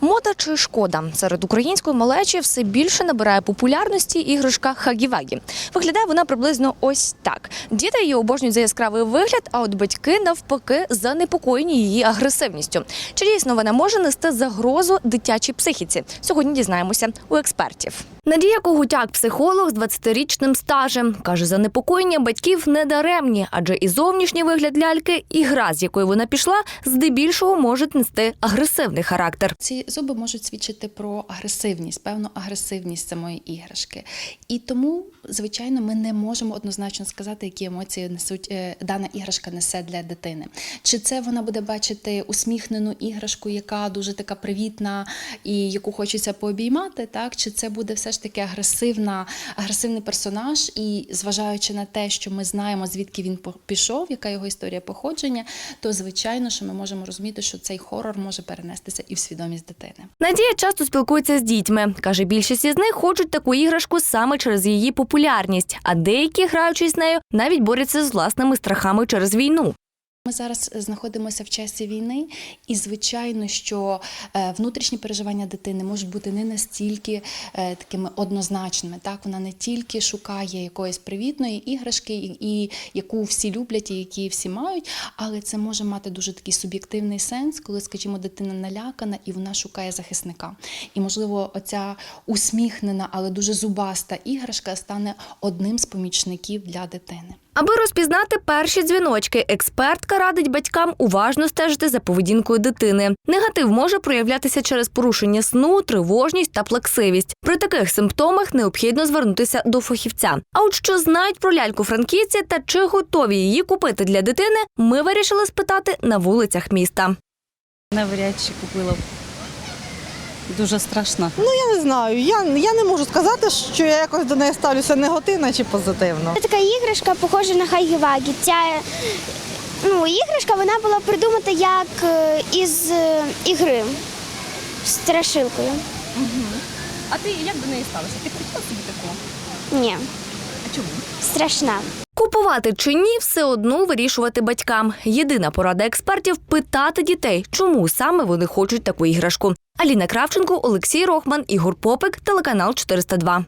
Мода чи шкода серед української малечі все більше набирає популярності іграшка Хагівагі. Виглядає вона приблизно ось так. Діти її обожнюють за яскравий вигляд, а от батьки навпаки занепокоєні її агресивністю. Чи дійсно вона може нести загрозу дитячій психіці? Сьогодні дізнаємося у експертів. Надія Когутяк, психолог з 20-річним стажем, каже, занепокоєння батьків недаремні, адже і зовнішній вигляд ляльки, і гра, з якої вона пішла, здебільшого можуть нести агресивний характер. Ці зуби можуть свідчити про агресивність, певну агресивність самої іграшки. І тому, звичайно, ми не можемо однозначно сказати, які емоції несуть е, дана іграшка несе для дитини. Чи це вона буде бачити усміхнену іграшку, яка дуже така привітна і яку хочеться пообіймати, так? Чи це буде все ж таки агресивна, агресивний персонаж, і зважаючи на те, що ми знаємо, звідки він пішов, яка його історія походження, то звичайно, що ми можемо розуміти, що цей хорор може перенестися і в свідомість дитини. Надія часто спілкується з дітьми. Каже, більшість із них хочуть таку іграшку саме через її популярність, а деякі, граючись нею, навіть борються з власними страхами через війну. Ми зараз знаходимося в часі війни, і звичайно, що е, внутрішні переживання дитини можуть бути не настільки е, такими однозначними. Так, вона не тільки шукає якоїсь привітної іграшки, і яку всі люблять, і які всі мають, але це може мати дуже такий суб'єктивний сенс, коли, скажімо, дитина налякана і вона шукає захисника. І можливо, оця усміхнена, але дуже зубаста іграшка стане одним з помічників для дитини. Аби розпізнати перші дзвіночки, експертка радить батькам уважно стежити за поведінкою дитини. Негатив може проявлятися через порушення сну, тривожність та плаксивість. При таких симптомах необхідно звернутися до фахівця. А от що знають про ляльку франківці та чи готові її купити для дитини, ми вирішили спитати на вулицях міста. Навряд чи купила. Дуже страшно. Ну я не знаю. Я, я не можу сказати, що я якось до неї ставлюся негативно чи позитивно. Це така іграшка похожа на хайгівагі. Ця ну, іграшка вона була придумана як е, із е, ігри з страшилкою. А ти як до неї ставишся? Ти хотіла собі таку? Ні. А чому? Страшна. Купувати чи ні, все одно вирішувати батькам. Єдина порада експертів питати дітей, чому саме вони хочуть таку іграшку. Аліна Кравченко, Олексій Рохман, Ігор Попик, телеканал 402.